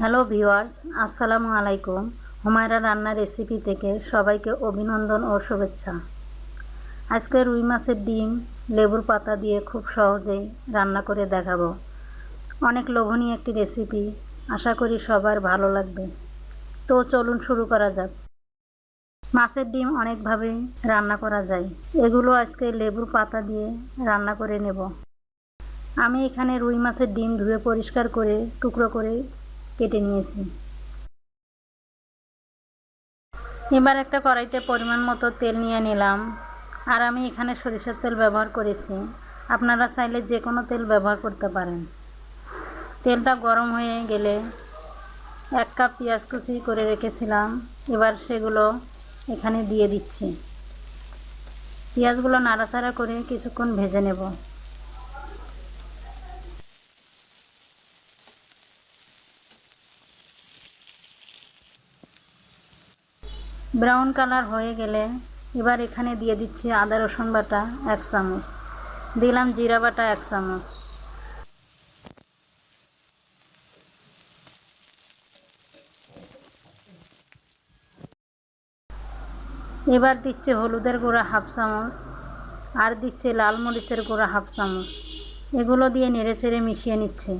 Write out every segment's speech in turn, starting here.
Hello viewers, আসসালামু আলাইকুম। হুমায়রা রান্নার রেসিপি থেকে সবাইকে অভিনন্দন ও শুভেচ্ছা। আজকে রুই মাছের ডিম, লেবুর পাতা দিয়ে খুব সহজেই রান্না করে দেখাবো। অনেক লোভনীয় একটি রেসিপি আশা করি সবার ভালো লাগবে। তো চলুন শুরু করা যাক। মাছের ডিম অনেকভাবে রান্না করা যায়। এগুলো আজকে লেবুর পাতা দিয়ে রান্না করে নেব। আমি এখানে রুই মাছের ডিম ধুয়ে পরিষ্কার করে, টুকরো করে কেটে নিয়েছি। এবার একটা কড়াইতে পরিমাণ মতো তেল নিয়ে নিলাম। আর আমি এখানে সরিষার তেল ব্যবহার করেছি। আপনারা চাইলে যে কোনো তেল ব্যবহার করতে পারেন। তেলটা গরম হয়ে গেলে এক কাপ পেঁয়াজ কুচি করে রেখেছিলাম। এবার সেগুলো এখানে দিয়ে দিচ্ছি। পেঁয়াজগুলো নাড়াচাড়া করে কিছুক্ষণ ভেজে নেব। ব্রাউন কালার হয়ে গেলে এবার এখানে দিয়ে দিচ্ছি আদা, রসুন বাটা, এক চামচ। দিলাম জিরা বাটা, এক চামচ। এবার দিচ্ছে হলুদের গুঁড়া হাফ চামচ আর দিচ্ছে লাল মরিচের গুঁড়া হাফ চামচ। এগুলো দিয়ে নেড়ে চেড়ে মিশিয়ে নিচ্ছে।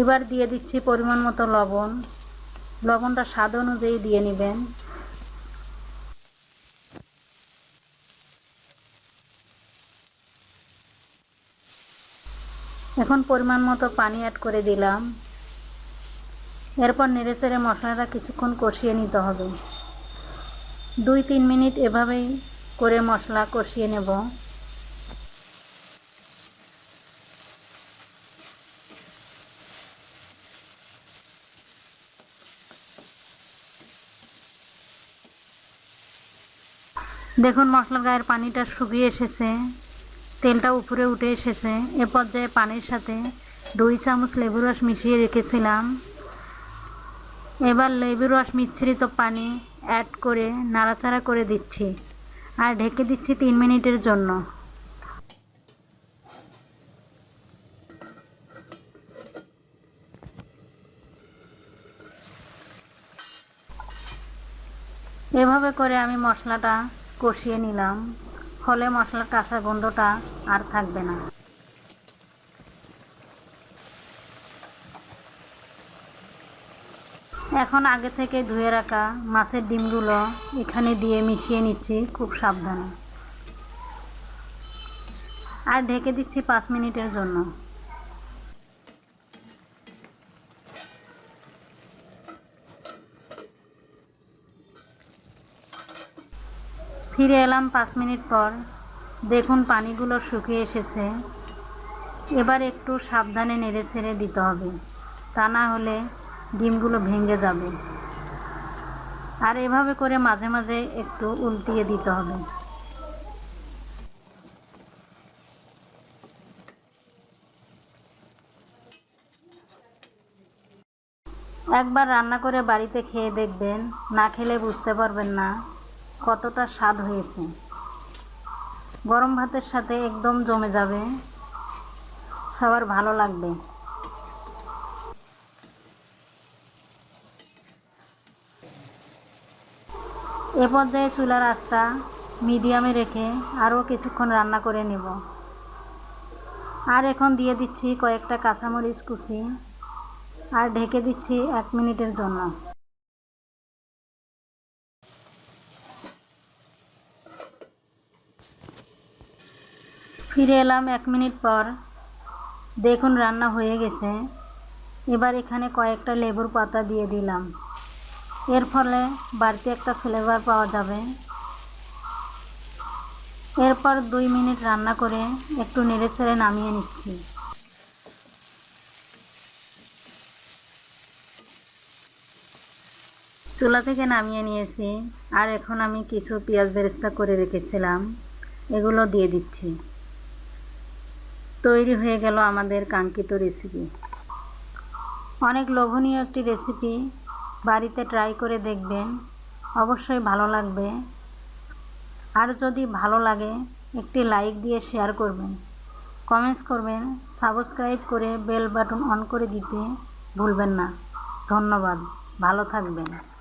এবার দিয়ে দিচ্ছি পরিমাণ মতো লবণ। লবণটা স্বাদ অনুযায়ী দিয়ে নেবেন। এখন পরিমাণ মতো পানি অ্যাড করে দিলাম। এরপর নেড়ে চেড়ে মশলাটা কিছুক্ষণ কষিয়ে নিতে হবে। দুই তিন মিনিট এভাবেই করে মশলা কষিয়ে নেব। দেখুন, মশলার গায়ের পানিটা শুকিয়ে এসেছে। তেলটা উপরে উঠে এসেছে। এ পর্যায়ে পানির সাথে দুই চামচ লেবু রস মিশিয়ে রেখেছিলাম। এবার লেবু রস মিশ্রিত পানি অ্যাড করে নাড়াচাড়া করে দিচ্ছি আর ঢেকে দিচ্ছি তিন মিনিটের জন্য। এভাবে করে আমি মশলাটা কষিয়ে নিলাম। ফলে মশলার কাঁচা গন্ধটা আর থাকবে না। এখন আগে থেকে ধুয়ে রাখা মাছের ডিমগুলো এখানে দিয়ে মিশিয়ে নিচ্ছি খুব সাবধানে। আর ঢেকে দিচ্ছি পাঁচ মিনিটের জন্য। ফিরে এলাম পাঁচ মিনিট পর। দেখুন পানিগুলো শুকিয়ে এসেছে। এবার একটু সাবধানে নেড়ে ছেড়ে দিতে হবে। তা না হলে ডিমগুলো ভেঙে যাবে। আর এভাবে করে মাঝে মাঝে একটু উল্টিয়ে দিতে হবে। একবার রান্না করে বাড়িতে খেয়ে দেখবেন, না খেলে বুঝতে পারবেন না। কতটা স্বাদ হয়েছে। গরম ভাতের সাথে একদম জমে যাবে। সবার ভালো লাগবে। এ পর্যায়ে চুলার আঁচটা মিডিয়ামে রেখে আরও কিছুক্ষণ রান্না করে নেব। আর এখন দিয়ে দিচ্ছি কয়েকটা কাঁচামরিচ কুচি আর ঢেকে দিচ্ছি এক মিনিটের জন্য। ফিরে এলাম এক মিনিট পর। দেখুন, রান্না হয়ে গেছে। এবার এখানে কয়েকটা লেবুর পাতা দিয়ে দিলাম। এর ফলে বাড়তি একটা ফ্লেভার পাওয়া যাবে। এরপর দুই মিনিট রান্না করে একটু নেড়ে ছেড়ে নামিয়ে নিচ্ছি। চুলা থেকে নামিয়ে নিয়েছি। আর এখন আমি কিছু পেঁয়াজ বেরেস্তা করে রেখেছিলাম। এগুলো দিয়ে দিচ্ছি। তৈরি হয়ে গেল আমাদের কাঙ্ক্ষিত রেসিপি অনেক লোভনীয় একটি রেসিপি বাড়িতে ট্রাই করে দেখবেন। অবশ্যই ভালো লাগবে। আর যদি ভালো লাগে, একটি লাইক দিয়ে শেয়ার করবেন। কমেন্টস করবেন। সাবস্ক্রাইব করে বেল বাটন অন করে দিতে ভুলবেন না। ধন্যবাদ। ভালো থাকবেন।